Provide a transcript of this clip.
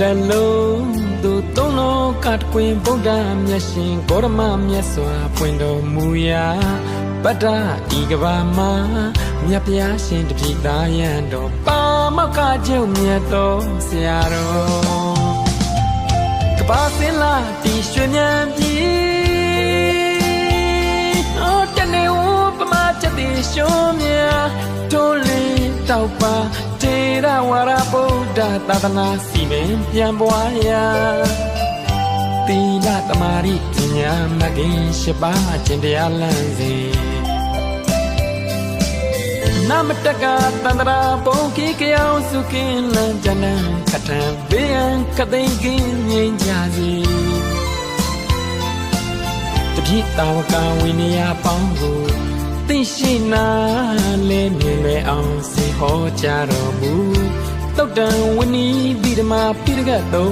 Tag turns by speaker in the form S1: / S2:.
S1: တလုံးသူသုံးလုံးကတကွင်ဗုဒ္ဓမြတ်ရှင်ဂေါရမမြတ်စွာပွင့်တော်မူရာပတ္တဤကဘာမှာမြတ်ဗျာရှင်တပိသားယံတော်ပါမောက္ခကျုံမြတ်တော်ဆရာတော်ကဘာစင်လာတီရွှေမြန်ပြည်ဟောတနေဝပမာချက်တီရှုံးမြတိုးလင်း တောက်ပါတေရဝရဗုဒ္ဓသာသနာစီမံပြန်ပွားရာသီလတမာရိပညာမဂ္ဂင်ရှိပါခြင်းတရားလမ်းစဉ်နမတကတန္တရာပုံခိကယောစုကင်းလန်းကြနံခထံဘေးံကသိင်ကင်းငြိမ်းကြစီတပြည့်တာဝကဝိနည်းပေါင်းကို သိရှိနာလဲမြင်လဲအောင်စေဟောကြတော်မူတုတ်တံဝဏီပိဓမာပိရကသုံး